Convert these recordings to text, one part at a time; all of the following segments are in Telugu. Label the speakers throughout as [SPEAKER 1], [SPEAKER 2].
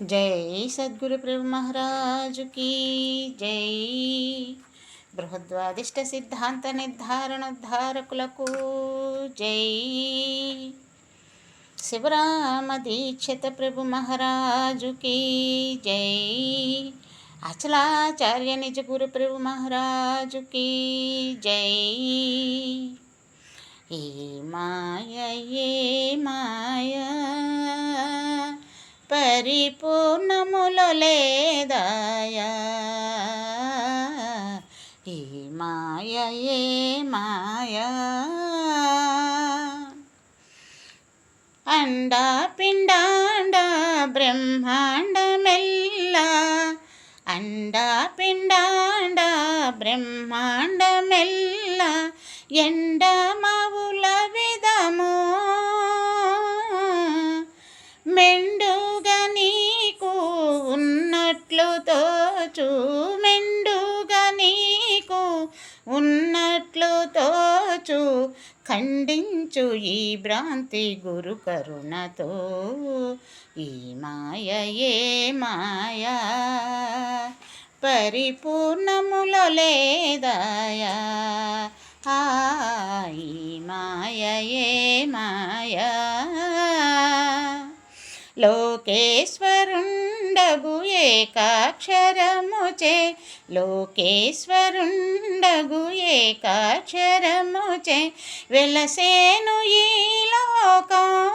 [SPEAKER 1] జై సద్గురు ప్రభు మహారాజుకి జై బృహద్వాదిష్ట సిద్ధాంత నిర్ధారణోద్ధారకులకు జై శివరామ దీక్షిత ప్రభు మహారాజుకి జై అచలాచార్య నిజ గురు ప్రభు మహారాజుకి జై ఏ మాయ ఏ మాయా పరిపూర్ణములో లేదాయా? ఈ మాయ ఏ మాయా? అండా పిండాండ బ్రహ్మాండమెల్ల? అండా పిండాండ బ్రహ్మాండమెల్లా? ఎండ మావుల విధము? మెండ ఖండించు ఈ భ్రాంతి గురు కరుణతో. ఈ మాయ ఏ మాయా పరిపూర్ణములో లేదాయా. ఈ మాయ ఏ మాయా. లోకేశ్వరుండగు ఏకాక్షరముచే లోకేశ్వరుండగు ఏకాక్షరముచే వెలసేను ఈ లోకం.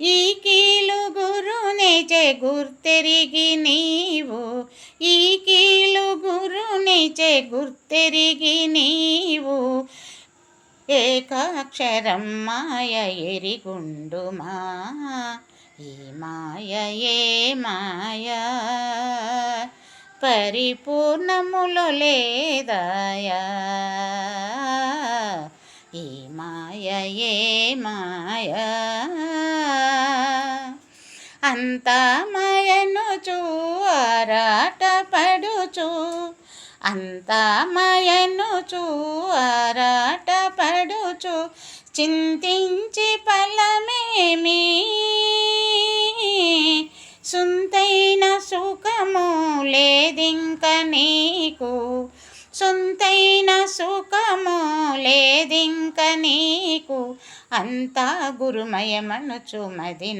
[SPEAKER 1] ఈ కీలు గురునిచే గుర్తెరిగి నీవు ఈ కీలు గురునిచే గుర్తెరిగి నీవు. ఏకాక్షరం మాయ ఎరిగుండుమా? ఈ మాయ ఏ మాయా? పరిపూర్ణములు లేదాయా? ఈ మాయ ఏ మాయా? అంతా మాయను చూరాట పడుచు. అంతా మయను చూరాట పడుచు. చింతించి ఫలమేమి? సుంతైన సుఖము లేదింక నీకు. సొంతైన సుఖము లేదింక నీకు. అంతా గురుమయమనుచు మది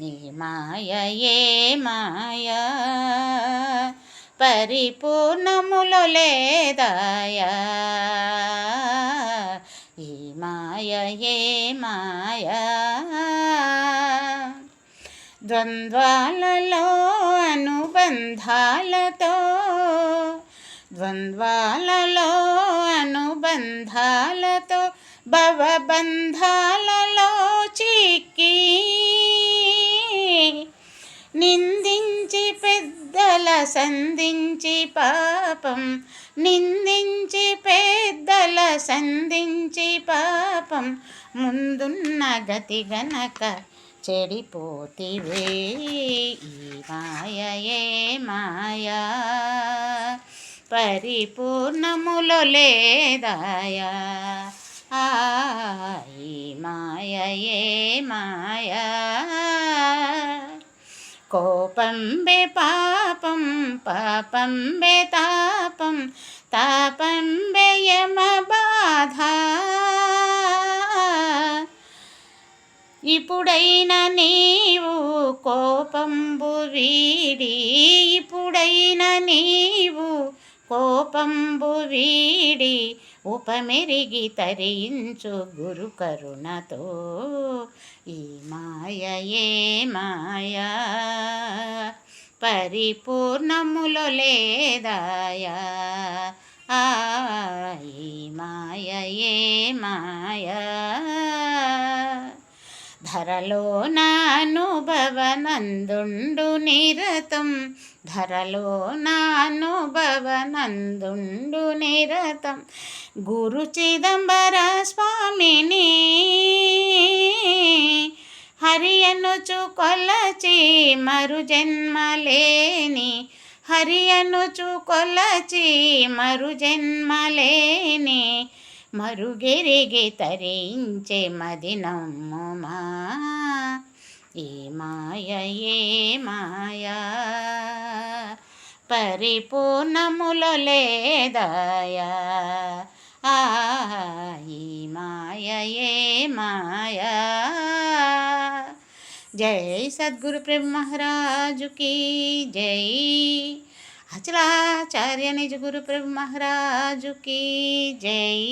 [SPEAKER 1] నీ మాయ ఏ మాయ. పరిపూర్ణములో లేదాయా. ఈ మాయ ఏ మాయా. ద్వంద్వాలలో అనుబంధాలతో ద్వంద్వాలలో అనుబంధాలతో భవబంధాలలో చిక్కి నిందించి పెద్దల సంధించి పాపం నిందించి పెద్దల సంధించి పాపం ముందున్న గతి గనక చెడిపోతివే. ఈ మాయయే మాయా. పరిపూర్ణములో లేదాయా. ఈ మాయయే మాయా. కోపం బే పాపం పాపం బే తాపం తాపం ఇప్పుడైన నీవు కోపంబు వీడి ఇప్పుడైన నీవు కోపంబు వీడి ఉపమెరిగి తరించు గురు కరుణతో. ఈ మాయ ఏ మాయా పరిపూర్ణములో లేదాయా? ఆ ఈ మాయ ఏ మాయా. ధరలో నానుభవనందుండు నిరతం. ధరలో నానుభవనందుండు నిరతం. గురు చిదంబర స్వామిని హరియనుచు కొలచి మరు జన్మలేని. హరియనుచు కొలచి మరు జన్మలేని. మరుగెరిగి తరించే మది నమ్ముమా ఈ మాయ ఏ మాయా? పరిపూర్ణముల లేదాయా? ఈ మాయ ఏ మాయా? జై సద్గురు ప్రేమ మహారాజుకి జై. అచలాచార్య నిజ గురు ప్రభు మహారాజుకి జై